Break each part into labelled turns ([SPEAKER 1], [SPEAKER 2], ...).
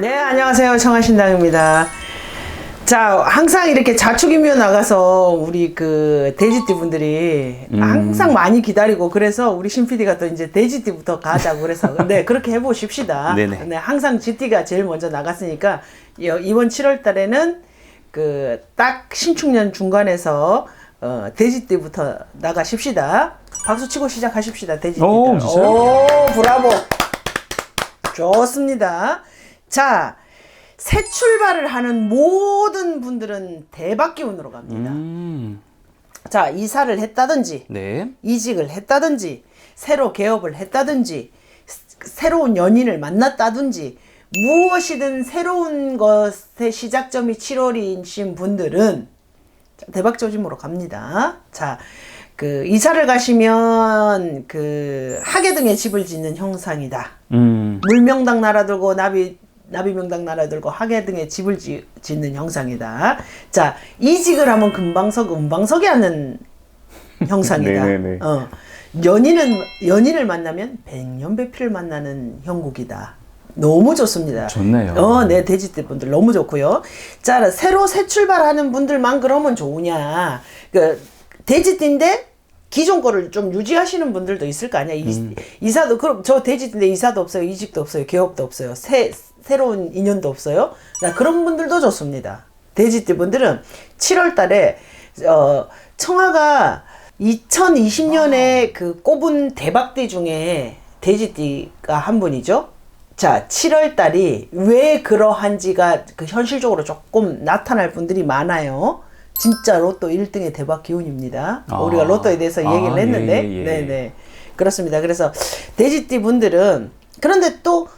[SPEAKER 1] 네, 안녕하세요. 청하신당입니다. 자, 항상 이렇게 자축인묘 나가서 우리 그 돼지띠 분들이
[SPEAKER 2] 음.
[SPEAKER 1] 항상 많이 기다리고 그래서 우리 신 PD가 또 이제 돼지띠부터 가자고 그래서 네, 그렇게 해보십시다.
[SPEAKER 2] 네네.
[SPEAKER 1] 네, 항상 GT가 제일 먼저 나갔으니까 이- 이번 7월 달에는 그 딱 신축년 중간에서 어, 돼지띠부터 나가십시다. 박수 치고 시작하십시다. 돼지띠들.
[SPEAKER 2] 오?
[SPEAKER 1] 오, 브라보. 좋습니다. 자, 새 출발을 하는 모든 분들은 대박 기운으로 갑니다.
[SPEAKER 2] 음,
[SPEAKER 1] 자, 이사를 했다든지,
[SPEAKER 2] 네.
[SPEAKER 1] 이직을 했다든지, 새로 개업을 했다든지, 스- 새로운 연인을 만났다든지, 무엇이든 새로운 것의 시작점이 7월이신 분들은 자, 대박 조짐으로 갑니다. 자, 그 이사를 가시면 그 하계 등의 집을 짓는 형상이다.
[SPEAKER 2] 음,
[SPEAKER 1] 물명당 날아들고 나비 나비명당 날아들고 하계 등의 집을 지, 짓는 형상이다. 자 이직을 하면 금방석 은방석이 하는 형상이다.
[SPEAKER 2] 네네네.
[SPEAKER 1] 어 연인은 연인을 만나면 백년배피를 만나는 형국이다. 너무 좋습니다.
[SPEAKER 2] 좋네요.
[SPEAKER 1] 어, 네, 돼지띠 분들 너무 좋고요. 자, 새로 새 출발하는 분들만 그러면 좋으냐. 그, 돼지띠인데 기존 거를 좀 유지하시는 분들도 있을 거 아니야. 이,
[SPEAKER 2] 음.
[SPEAKER 1] 이사도, 그럼 저 돼지띠인데 이사도 없어요. 이직도 없어요. 개업도 없어요. 새, 새로운 인연도 없어요. 나 그런 분들도 좋습니다. 돼지띠 분들은 7월 달에, 어, 청아가 2020년에 그 꼽은 대박띠 중에 돼지띠가 한 분이죠. 자, 7월 달이 왜 그러한지가 그 현실적으로 조금 나타날 분들이 많아요. 진짜 로또 1등의 대박 기운입니다.
[SPEAKER 2] 아.
[SPEAKER 1] 우리가 로또에 대해서
[SPEAKER 2] 아,
[SPEAKER 1] 얘기를 했는데,
[SPEAKER 2] 예, 예, 예.
[SPEAKER 1] 네네. 그렇습니다. 그래서 돼지띠 분들은, 그런데 또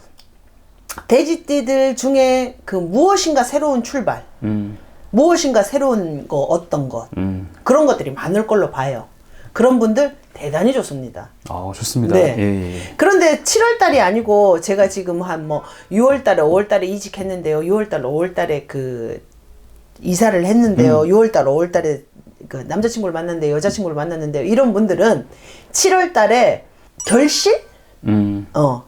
[SPEAKER 1] 돼지띠들 중에 그 무엇인가 새로운 출발,
[SPEAKER 2] 음,
[SPEAKER 1] 무엇인가 새로운 거, 어떤 것,
[SPEAKER 2] 음.
[SPEAKER 1] 그런 것들이 많을 걸로 봐요. 그런 분들 대단히 좋습니다.
[SPEAKER 2] 아, 좋습니다.
[SPEAKER 1] 네.
[SPEAKER 2] 예, 예.
[SPEAKER 1] 그런데 7월 달이 아니고 제가 지금 한 뭐 6월 달에 5월 달에 이직했는데요. 6월 달, 5월 달에 그 이사를 했는데요. 6월 달, 5월 달에 그 남자친구를 만났는데 여자친구를 만났는데요. 이런 분들은 7월 달에 결실?
[SPEAKER 2] 음,
[SPEAKER 1] 어.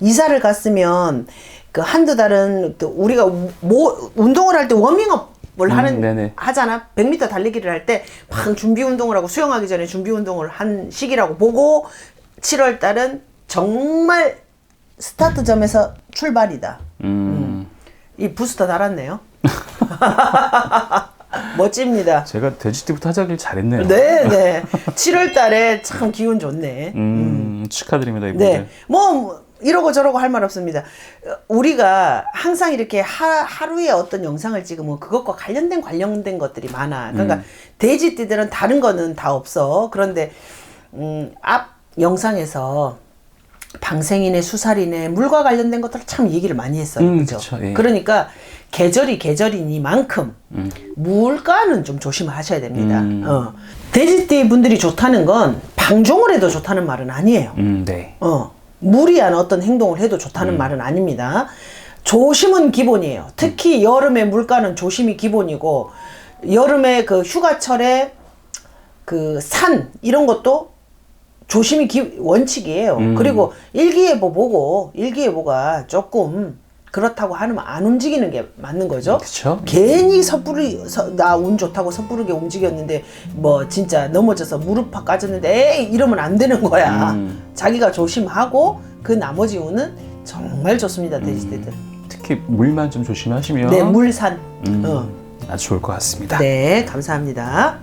[SPEAKER 1] 이사를 갔으면 그 한두 달은 또 우리가 뭐 운동을 할 때 워밍업을 하는
[SPEAKER 2] 네네.
[SPEAKER 1] 하잖아. 100m 달리기를 할 때 막 준비 운동을 하고 수영하기 전에 준비 운동을 한 시기라고 보고 7월 달은 정말 스타트점에서 출발이다.
[SPEAKER 2] 음.
[SPEAKER 1] 이 부스터 달았네요. 멋집니다.
[SPEAKER 2] 제가 돼지띠부터 하자길 잘했네요.
[SPEAKER 1] 네, 네. 7월 달에 참 기운 좋네.
[SPEAKER 2] 음, 축하드립니다, 이분들.
[SPEAKER 1] 네. 뭐 이러고 저러고 할 말 없습니다. 어, 우리가 항상 이렇게 하, 하루에 어떤 영상을 찍으면 그것과 관련된 관련된 것들이 많아. 그러니까
[SPEAKER 2] 음.
[SPEAKER 1] 돼지띠들은 다른 거는 다 없어. 그런데 음, 앞 영상에서 방생이네 수살이네 물과 관련된 것들 참 얘기를 많이 했어요.
[SPEAKER 2] 음,
[SPEAKER 1] 그죠?
[SPEAKER 2] 그쵸, 예.
[SPEAKER 1] 그러니까 계절이 계절이니만큼 물가는 좀 조심하셔야 됩니다.
[SPEAKER 2] 음.
[SPEAKER 1] 어. 돼지띠 분들이 좋다는 건 방종을 해도 좋다는 말은 아니에요.
[SPEAKER 2] 음, 네.
[SPEAKER 1] 어, 무리한 어떤 행동을 해도 좋다는 말은 아닙니다. 조심은 기본이에요. 특히 여름에 물가는 조심이 기본이고, 여름에 그 휴가철에 그 산, 이런 것도 조심이 기, 원칙이에요.
[SPEAKER 2] 음.
[SPEAKER 1] 그리고 일기예보 보고, 일기예보가 조금 그렇다고 하면 안 움직이는 게 맞는 거죠.
[SPEAKER 2] 그쵸.
[SPEAKER 1] 괜히 섣부르 나 운 좋다고 섣부르게 움직였는데 뭐 진짜 넘어져서 무릎팍 까졌는데 에이 이러면 안 되는 거야.
[SPEAKER 2] 음.
[SPEAKER 1] 자기가 조심하고 그 나머지 운은 정말 좋습니다 돼지들.
[SPEAKER 2] 특히 물만 좀 조심하시면
[SPEAKER 1] 네 물산.
[SPEAKER 2] 음,
[SPEAKER 1] 어.
[SPEAKER 2] 아주 좋을 것 같습니다.
[SPEAKER 1] 네 감사합니다.